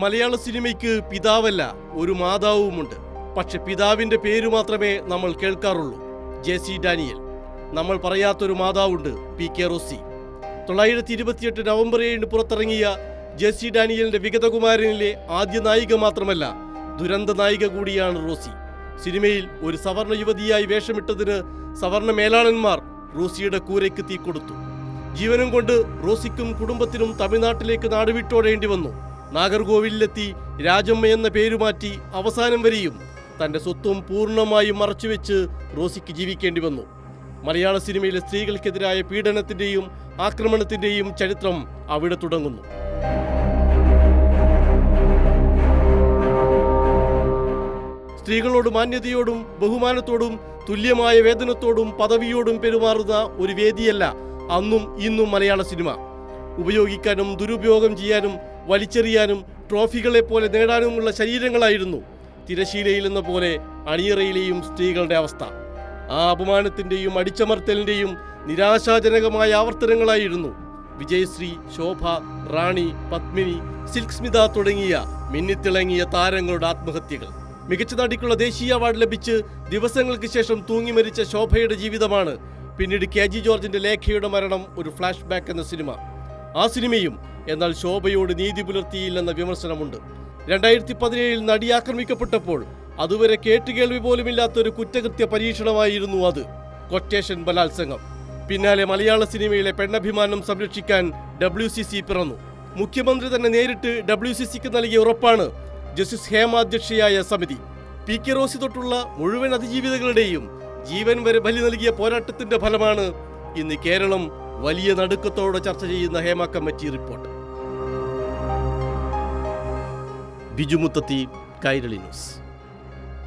മലയാള സിനിമയ്ക്ക് പിതാവല്ല ഒരു മാതാവുമുണ്ട്. പക്ഷെ പിതാവിന്റെ പേര് മാത്രമേ നമ്മൾ കേൾക്കാറുള്ളൂ. J C Daniel. നമ്മൾ പറയാത്തൊരു മാതാവുണ്ട് പി കെ റോസി. തൊള്ളായിരത്തി ഇരുപത്തിയെട്ട് നവംബർ ഏഴിന് പുറത്തിറങ്ങിയ ജെ സി ഡാനിയലിന്റെ വിഗതകുമാരനിലെ ആദ്യ നായിക മാത്രമല്ല ദുരന്ത നായിക കൂടിയാണ് റോസി. സിനിമയിൽ ഒരു സവർണ യുവതിയായി വേഷമിട്ടതിന് സവർണ മേലാളന്മാർ റോസിയുടെ കൂരയ്ക്ക് തീ കൊടുത്തു. ജീവനും കൊണ്ട് റോസിക്കും കുടുംബത്തിനും തമിഴ്നാട്ടിലേക്ക് നാടുവിട്ടോടേണ്ടി വന്നു. നാഗർകോവിലെത്തി രാജമ്മ എന്ന പേരുമാറ്റി അവസാനം വരെയും തന്റെ സ്വത്തും പൂർണമായും മറച്ചുവെച്ച് റോസിക്ക് ജീവിക്കേണ്ടി വന്നു. മലയാള സിനിമയിലെ സ്ത്രീകൾക്കെതിരായ പീഡനത്തിന്റെയും ആക്രമണത്തിന്റെയും ചരിത്രം അവിടെ തുടങ്ങുന്നു. സ്ത്രീകളോട് മാന്യതയോടും ബഹുമാനത്തോടും തുല്യമായ വേതനത്തോടും പദവിയോടും പെരുമാറുന്ന ഒരു വേദിയല്ല അന്നും ഇന്നും മലയാള സിനിമ. ഉപയോഗിക്കാനും ദുരുപയോഗം ചെയ്യാനും വലിച്ചെറിയാനും ട്രോഫികളെ പോലെ നേടാനുമുള്ള ശരീരങ്ങളായിരുന്നു തിരശീലയിലെന്ന പോലെ അണിയറയിലെയും സ്ത്രീകളുടെ അവസ്ഥ. ആ അപമാനത്തിന്റെയും അടിച്ചമർത്തലിന്റെയും നിരാശാജനകമായ ആവർത്തനങ്ങളായിരുന്നു. വിജയശ്രീ ശോഭ റാണി പത്മിനി സിൽക് സ്മിത തുടങ്ങിയ മിന്നിത്തിളങ്ങിയ താരങ്ങളുടെ ആത്മഹത്യകൾ. മികച്ച നടിക്കുള്ള ദേശീയ അവാർഡ് ലഭിച്ച് ദിവസങ്ങൾക്ക് ശേഷം തൂങ്ങി മരിച്ച ശോഭയുടെ ജീവിതമാണ് പിന്നീട് കെ ജി ജോർജിന്റെ ലേഖയുടെ മരണം ഒരു ഫ്ലാഷ് ബാക്ക് എന്ന സിനിമ. ആ സിനിമയും എന്നാൽ ശോഭയോട് നീതി പുലർത്തിയില്ലെന്ന വിമർശനമുണ്ട്. രണ്ടായിരത്തി പതിനേഴിൽ നടി ആക്രമിക്കപ്പെട്ടപ്പോൾ അതുവരെ കേട്ടുകേൾവി പോലുമില്ലാത്ത ഒരു കുറ്റകൃത്യ പരീക്ഷണമായിരുന്നു അത്. കൊറ്റേഷൻ ബലാത്സംഗം. പിന്നാലെ മലയാള സിനിമയിലെ പെണ്ണഭിമാനം സംരക്ഷിക്കാൻ ഡബ്ല്യു സി സി പിറന്നു. മുഖ്യമന്ത്രി തന്നെ നേരിട്ട് ഡബ്ല്യു സി സിക്ക് നൽകിയ ഉറപ്പാണ് ജസ്റ്റിസ് ഹേമ അധ്യക്ഷയായ സമിതി. പി കെ റോസി തൊട്ടുള്ള മുഴുവൻ അതിജീവിതകളുടെയും ജീവൻ വരെ ബലി നൽകിയ പോരാട്ടത്തിന്റെ ഫലമാണ് ഇന്ന് കേരളം വലിയ നടുക്കത്തോടെ ചർച്ച ചെയ്യുന്ന Hema committee report. Biju Muthathi Kairali news.